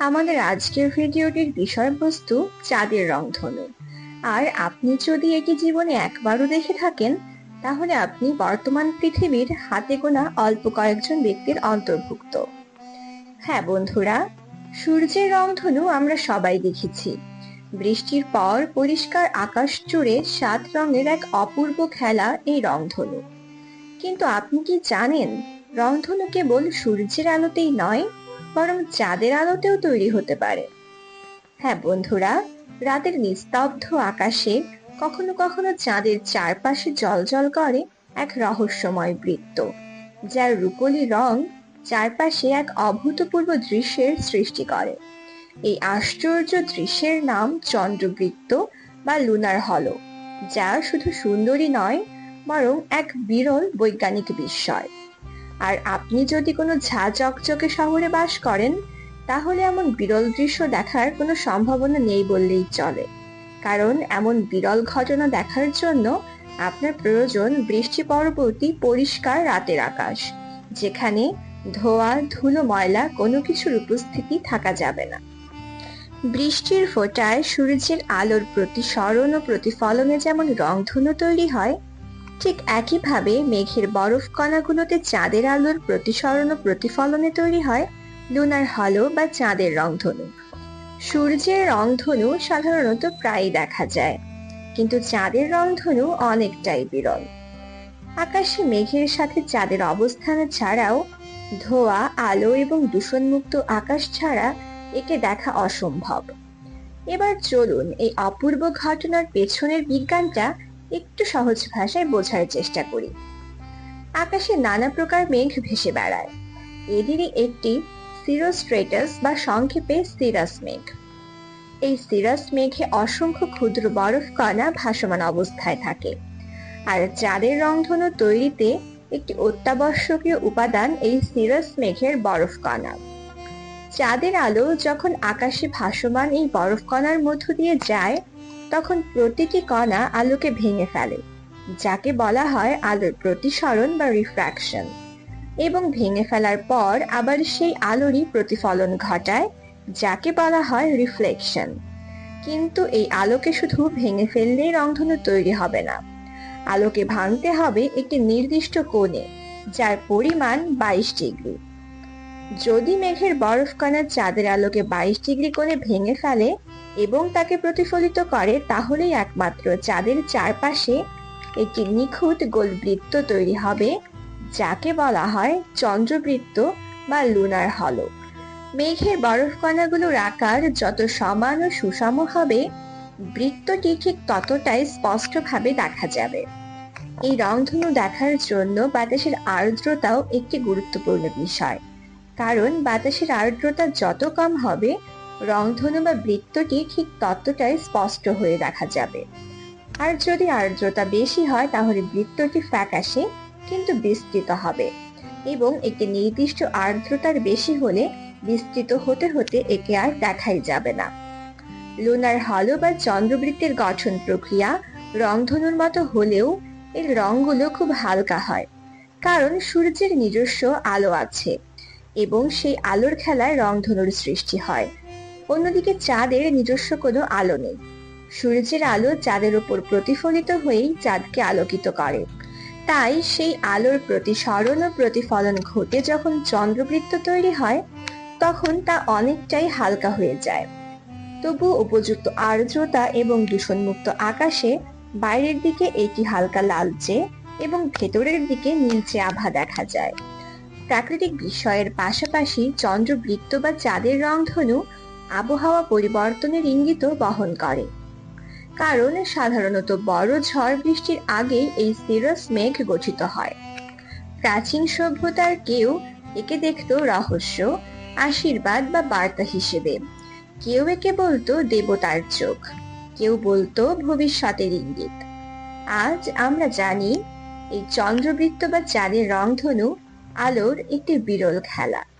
আমাদের আজকের ভিডিওটির বিষয়বস্তু চাঁদের রংধনু। আর আপনি যদি এটি জীবনে একবারও দেখে থাকেন, তাহলে আপনি বর্তমান পৃথিবীর হাতে গোনা অল্প কয়েকজন ব্যক্তির অন্তর্ভুক্ত। হ্যাঁ বন্ধুরা, সূর্যের রংধনু আমরা সবাই দেখেছি। বৃষ্টির পর পরিষ্কার আকাশ জুড়ে সাত রঙের এক অপূর্ব খেলা এই রংধনু। কিন্তু আপনি কি জানেন, রংধনু কেবল সূর্যের আলোতেই নয় বরং চাঁদের আলোতেও তৈরি হতে পারে। হ্যাঁ বন্ধুরা, রাতের নিস্তব্ধ আকাশে কখনো কখনো চাঁদের চারপাশে জলজল করে এক রহস্যময় বৃত্ত, যার রূপলি রং চারপাশে এক অভূতপূর্ব দৃশ্যের সৃষ্টি করে। এই আশ্চর্য দৃশ্যের নাম চন্দ্রবৃত্ত বা লুনার হলো, যা শুধু সুন্দরী নয়, বরং এক বিরল বৈজ্ঞানিক বিস্ময়। আর আপনি যদি কোনো ঝা চকচকে শহরে বাস করেন, তাহলে এমন বিরল দৃশ্য দেখার কোনো সম্ভাবনা নেই বললেই চলে। কারণ এমন বিরল ঘটনা দেখার জন্য আপনার প্রয়োজন বৃষ্টি পরবর্তী পরিষ্কার রাতের আকাশ, যেখানে ধোয়া, ধুলো, ময়লা কোনো কিছুর উপস্থিতি থাকা যাবে না। বৃষ্টির ফোঁটায় সূর্যের আলোর প্রতি প্রতিসরণ ও প্রতিফলনে যেমন রংধনু তৈরি হয় ঠিক একইভাবে মেঘের বরফ কণাগুলোতে চাঁদের আলোর প্রতিসরণ ও প্রতিফলনে তৈরি হয় লুনার হলো বা চাঁদের রংধনু। সূর্যের রংধনু সাধারণত প্রায়ই দেখা যায়, কিন্তু চাঁদের রংধনু অনেকটাই বিরল। আকাশে মেঘের সাথে চাঁদের অবস্থান ছাড়াও ধোয়া, আলো এবং দূষণমুক্ত আকাশ ছাড়া একে দেখা অসম্ভব। এবার চলুন এই অপূর্ব ঘটনার পেছনের বিজ্ঞানটা একটু সহজ ভাষায় বোঝার চেষ্টা করি। আকাশে নানা প্রকার মেঘ ভেসে বেড়ায়। এদেরই একটি সিরোস্ট্রেটাস বা সংক্ষেপে সিরাস মেঘ। এই সিরাস মেঘে অসংখ্য ক্ষুদ্র বরফ কণা ভাসমান অবস্থায় থাকে। আর চাঁদের রংধনু তৈরিতে একটি অত্যাবশ্যকীয় উপাদান এই সিরাস মেঘের বরফ কণা। চাঁদের আলো যখন আকাশে ভাসমান এই বরফ কণার মধ্য দিয়ে যায় তখন প্রতিটি কণা আলোকে ভেঙে ফেলে, যাকে বলা হয় আলোর প্রতিসরণ বা রিফ্র্যাকশন এবং ভেঙে ফেলার পর আবার সেই আলোরই প্রতিফলন ঘটায়, যাকে বলা হয় রিফ্লেকশন কিন্তু এই আলোকে শুধু ভেঙে ফেললেই রংধনু তৈরি হবে না। আলোকে ভাঙতে হবে একটি নির্দিষ্ট কোণে, যার পরিমাণ বাইশ ডিগ্রি। যদি মেঘের বরফ কণা চাঁদের আলোকে বাইশ ডিগ্রি কোণে ভেঙে ফেলে এবং তাকে প্রতিফলিত করে তাহলেই একমাত্র চাঁদের চারপাশে একটি নিখুঁত গোলবৃত্ত তৈরি হবে, যাকে বলা হয় চন্দ্রবৃত্ত বা লুনার হলো। মেঘের বরফ কণাগুলোর আকার যত সমান ও সুষম হবে, বৃত্তটি ঠিক ততটাই স্পষ্টভাবে দেখা যাবে। এই রংধনু দেখার জন্য বাতাসের আর্দ্রতাও একটি গুরুত্বপূর্ণ বিষয়। কারণ বাতাসের আর্দ্রতা যত কম হবে রংধনু বা বৃত্তটি ঠিক ততটাই স্পষ্ট হয়ে দেখা যাবে। আর যদি আর্দ্রতা বেশি হয়, তাহলে বৃত্তটি ফ্যাকাশে কিন্তু বিস্তৃত হবে এবং একটি নির্দিষ্ট আর্দ্রতার বেশি হলে বিস্তৃত হতে হতে একে আর দেখাই যাবে না। লুনার হলো বা চন্দ্রবৃত্তের গঠন প্রক্রিয়া রংধনুর মতো হলেও এর রংগুলো খুব হালকা হয়, কারণ সূর্যের নিজস্ব আলো আছে এবং সেই আলোর খেলায় রংধনুর সৃষ্টি হয়। অন্যদিকে চাঁদের নিজস্ব কোনো আলো নেই। সূর্যের আলো চাঁদের উপর প্রতিফলিত হয়েই চাঁদকে আলোকিত করে। তাই সেই আলোর প্রতিসরণ ও প্রতিফলন ঘটে যখন চন্দ্রবৃত্ত তৈরি হয়, তখন তা অনেকটাই হালকা হয়ে যায়। তবু উপযুক্ত আর্দ্রতা এবং দূষণমুক্ত আকাশে বাইরের দিকে এটি হালকা লালচে এবং ভেতরের দিকে নীলচে আভা দেখা যায়। প্রাকৃতিক বিষয়ের পাশাপাশি চন্দ্রবৃত্ত বা চাঁদের রংধনু আবহাওয়া পরিবর্তনের ইঙ্গিত বহন করে। কারণ সাধারণত বড় ঝড় বৃষ্টির আগে এই সিরাস মেঘ গঠিত হয়। প্রাচীন সভ্যতার কেউ একে দেখত রহস্য, আশীর্বাদ বা বার্তা হিসেবে। কেউ একে বলতো দেবতার চোখ, কেউ বলতো ভবিষ্যতের ইঙ্গিত। আজ আমরা জানি, এই চন্দ্রবৃত্ত বা চাঁদের রংধনু আলোর একটি বিরল খেলা।